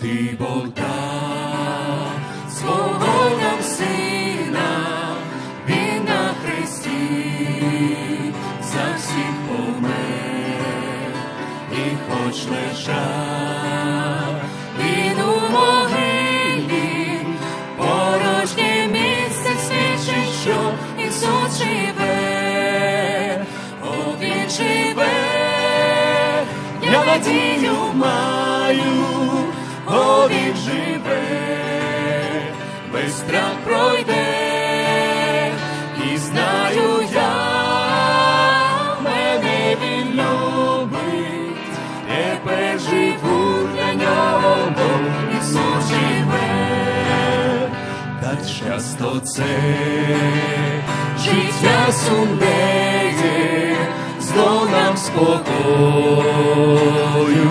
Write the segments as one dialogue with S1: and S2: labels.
S1: ти Бог дав свого нам сина, він на хресті за всіх помер, і хоч лежав він у могилі, порожнє місце свідчить, що Ісус живе, о, він живе, я надію маю, він живе, весь страх пройде, і знаю я, мене він любить, тепер живу для нього, Ісус живе, так часто це життя сумнеє, зло нам спокою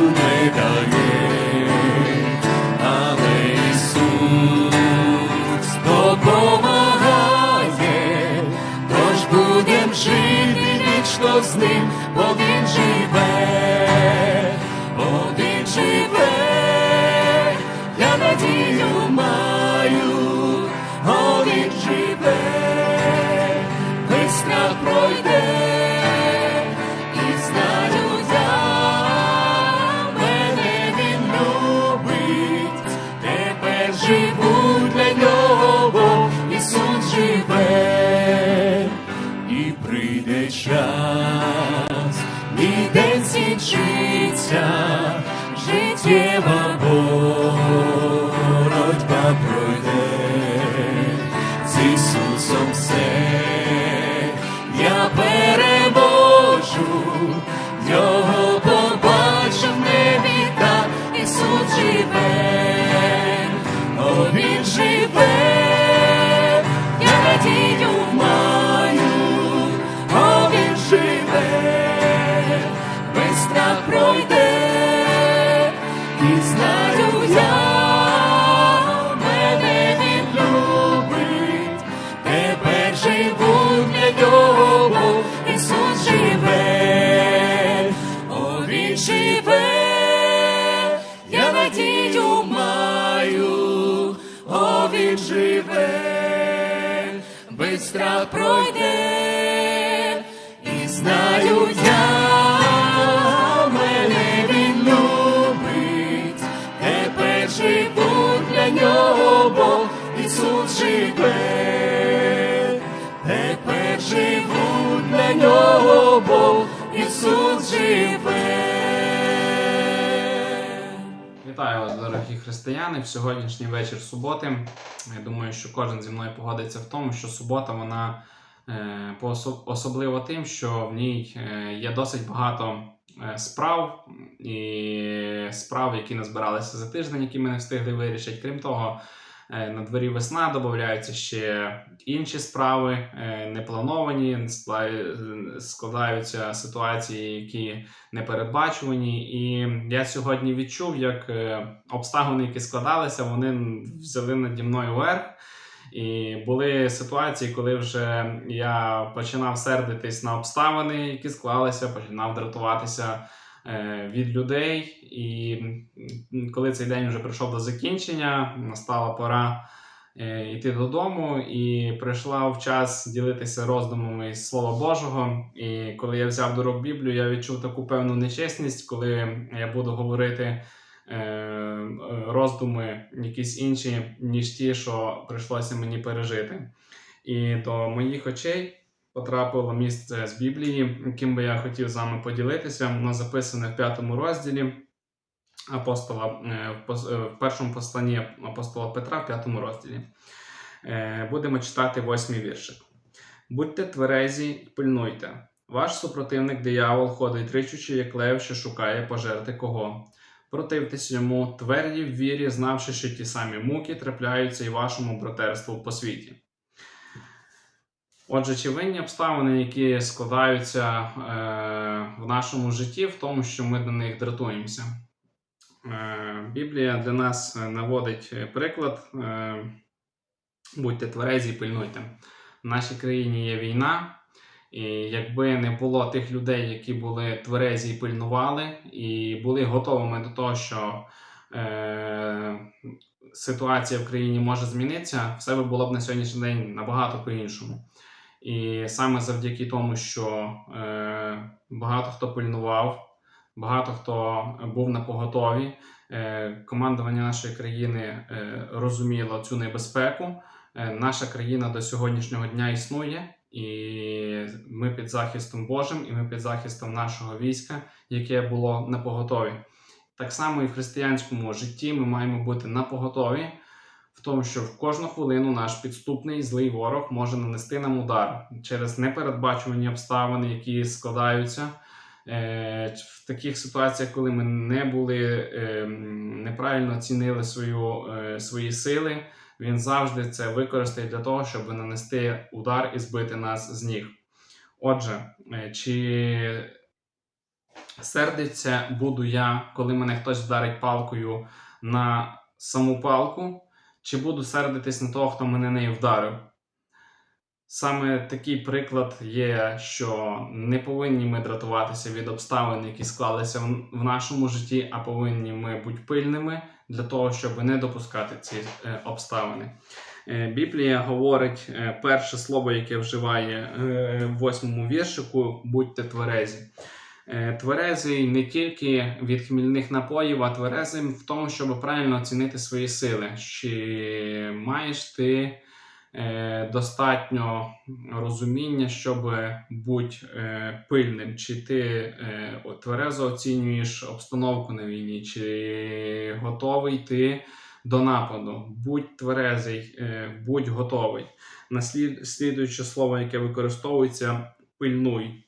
S1: не дає, ним, бо Він Життєва живе, страх пройде, і знаю я, мене любить, тепер живу тепер живу для нього, бо Ісус живе.
S2: Вітаю вас, дорогі християни. В сьогоднішній вечір суботи. Я думаю, що кожен зі мною погодиться в тому, що субота вона е, особливо тим, що в ній е, є досить багато е, справ і справ, які назбиралися за тиждень, які ми не встигли вирішити. Крім того, на дворі весна додаються ще інші справи, е, неплановані, скла- складаються ситуації, які непередбачувані. І я сьогодні відчув, як е, обставини, які складалися, вони взяли наді мною верх. І були ситуації, коли вже я починав сердитись на обставини, які склалися, починав дратуватися е, від людей. І коли цей день вже прийшов до закінчення, настала пора е, йти додому, і прийшла в час ділитися роздумами із Слова Божого. І коли я взяв до рук Біблію, я відчув таку певну нечесність, коли я буду говорити е, е, роздуми якісь інші, ніж ті, що прийшлося мені пережити. І до моїх очей потрапило місце з Біблії, яким би я хотів з вами поділитися. Воно записане в п'ятому розділі апостола е, е, в першому посланні апостола Петра, в п'ятому розділі. Е, Будемо читати восьмий віршик. Будьте тверезі пильнуйте. Ваш супротивник диявол ходить ричучи, як лев, що шукає пожерти кого. Противтесь йому, тверді в вірі, знавши, що ті самі муки трапляються і вашому братерству по світі. Отже, чи винні обставини, які складаються е, в нашому житті, в тому, що ми до них дратуємося? Е, Біблія для нас е, наводить е, приклад. Е, будьте тверезі пильнуйте. В нашій країні є війна, і якби не було тих людей, які були тверезі і пильнували, і були готовими до того, що е, ситуація в країні може змінитися, все би було б на сьогоднішній день набагато по-іншому. І саме завдяки тому, що е, багато хто пильнував, багато хто був на поготові, е, командування нашої країни е, розуміло цю небезпеку. Е, наша країна до сьогоднішнього дня існує, і ми під захистом Божим, і ми під захистом нашого війська, яке було на поготові. Так само і в християнському житті ми маємо бути на поготові в тому, що в кожну хвилину наш підступний злий ворог може нанести нам удар через непередбачувані обставини, які складаються. Е, В таких ситуаціях, коли ми не були е, неправильно оцінили свою, е, свої сили, він завжди це використає для того, щоб нанести удар і збити нас з ніг. Отже, чи сердиться буду я, коли мене хтось вдарить палкою на саму палку, чи буду сердитись на того, хто мене нею вдарив? Саме такий приклад є, що не повинні ми дратуватися від обставин, які склалися в нашому житті, а повинні ми бути пильними для того, щоб не допускати ці е, обставини. Е, Біблія говорить е, перше слово, яке вживає в восьмому віршику: будьте тверезі. Е, Тверезий не тільки від хмільних напоїв, а тверезим в тому, щоб правильно оцінити свої сили. Чи маєш ти е, достатньо розуміння, щоб бути е, пильним? Чи ти тверезо оцінюєш обстановку на війні, чи готовий ти до нападу? Будь тверезий, будь готовий. Наслід, слідуюче слово, яке використовується, пильнуй.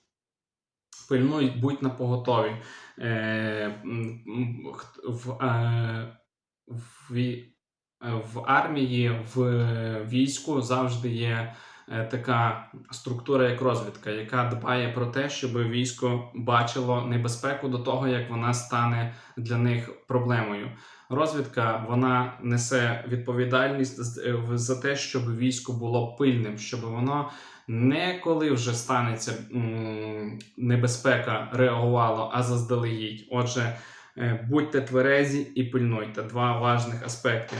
S2: Пильнуй, будь на поготові. Е, в, е, в, е, в армії, в війську завжди є е, така структура, як розвідка, яка дбає про те, щоб військо бачило небезпеку до того, як вона стане для них проблемою. Розвідка вона несе відповідальність е, за те, щоб військо було пильним, щоб воно не коли вже станеться небезпека, реагувало, а заздалегідь. Отже, е, будьте тверезі і пильнуйте два важних аспекти.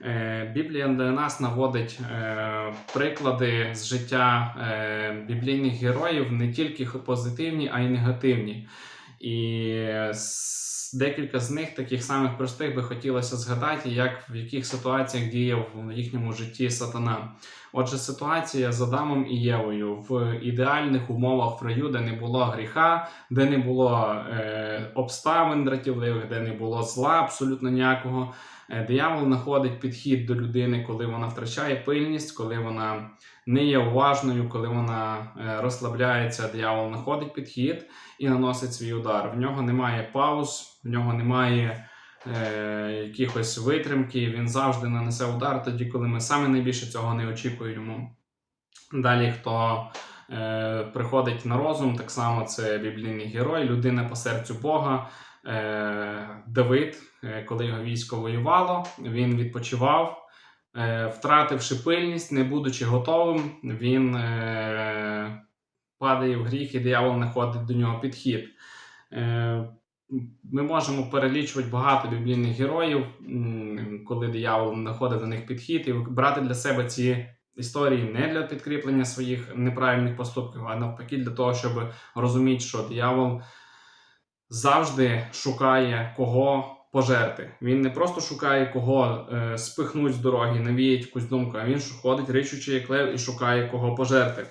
S2: Е, Біблія для нас наводить е, приклади з життя біблійних героїв не тільки позитивні, а й негативні. І декілька з них, таких самих простих, би хотілося згадати, як в яких ситуаціях діяв в їхньому житті сатана. Отже, ситуація з Адамом і Євою в ідеальних умовах в раю, де не було гріха, де не було е, обставин дратівливих, де не було зла абсолютно ніякого. Е, диявол знаходить підхід до людини, коли вона втрачає пильність, коли вона не є уважною, коли вона е, розслабляється. Диявол знаходить підхід і наносить свій удар. В нього немає пауз, в нього немає е, якихось витримки. Він завжди нанесе удар тоді, коли ми саме найбільше цього не очікуємо. Далі, хто е, приходить на розум, так само це біблійний герой, людина по серцю Бога. Е, Давид, е, коли його військо воювало, він відпочивав. Е, втративши пильність, не будучи готовим, він е, падає в гріх, і диявол знаходить до нього підхід. Е, ми можемо перелічувати багато біблійних героїв, коли диявол знаходить до них підхід, і брати для себе ці історії не для підкріплення своїх неправильних поступків, а навпаки, для того, щоб розуміти, що диявол завжди шукає кого пожерти. Він не просто шукає кого е, спихнуть з дороги, навіять якусь думку, а він ходить ричучи як лев і шукає кого пожерти.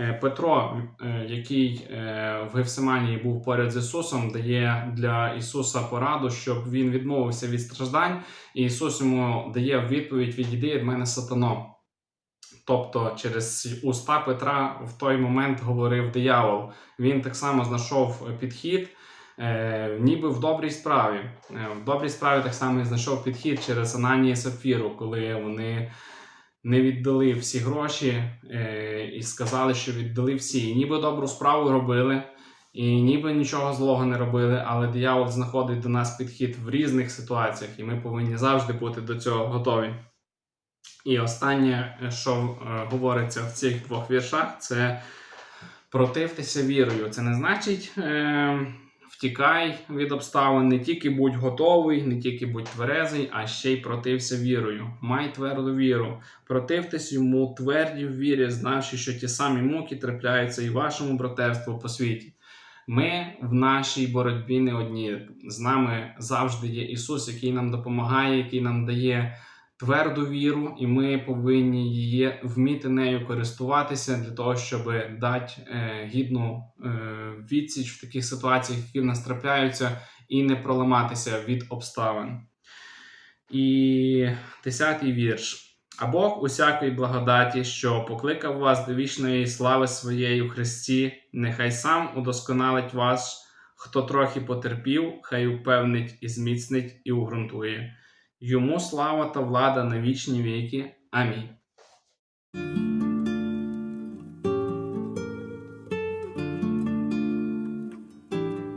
S2: Е, Петро, е, який е, в Гефсиманії був поряд з Ісусом, дає для Ісуса пораду, щоб він відмовився від страждань, і Ісус йому дає відповідь: Відійди від мене сатано. Тобто, через уста Петра в той момент говорив диявол. Він так само знайшов підхід, е, ніби в добрій справі. В добрій справі так само і знайшов підхід через Ананія і Сапфіру, коли вони не віддали всі гроші е, і сказали, що віддали всі. І ніби добру справу робили, і ніби нічого злого не робили, але диявол знаходить до нас підхід в різних ситуаціях, і ми повинні завжди бути до цього готові. І останнє, що е, говориться в цих двох віршах, це противтеся вірою. Це не значить е, втікай від обставин, не тільки будь готовий, не тільки будь тверезий, а ще й протився вірою. Май тверду віру. Противтесь йому тверді в вірі, знавши, що ті самі муки трапляються і вашому братерству по світі. Ми в нашій боротьбі не одні. З нами завжди є Ісус, який нам допомагає, який нам дає тверду віру, і ми повинні її вміти нею користуватися для того, щоб дати е, гідну е, відсіч в таких ситуаціях, які в нас трапляються, і не проламатися від обставин. І десятий вірш. А Бог усякої благодаті, що покликав вас до вічної слави своєї у Христі, нехай сам удосконалить вас, хто трохи потерпів, хай упевнить і зміцнить і угрунтує. Йому слава та влада на вічні віки. Амінь.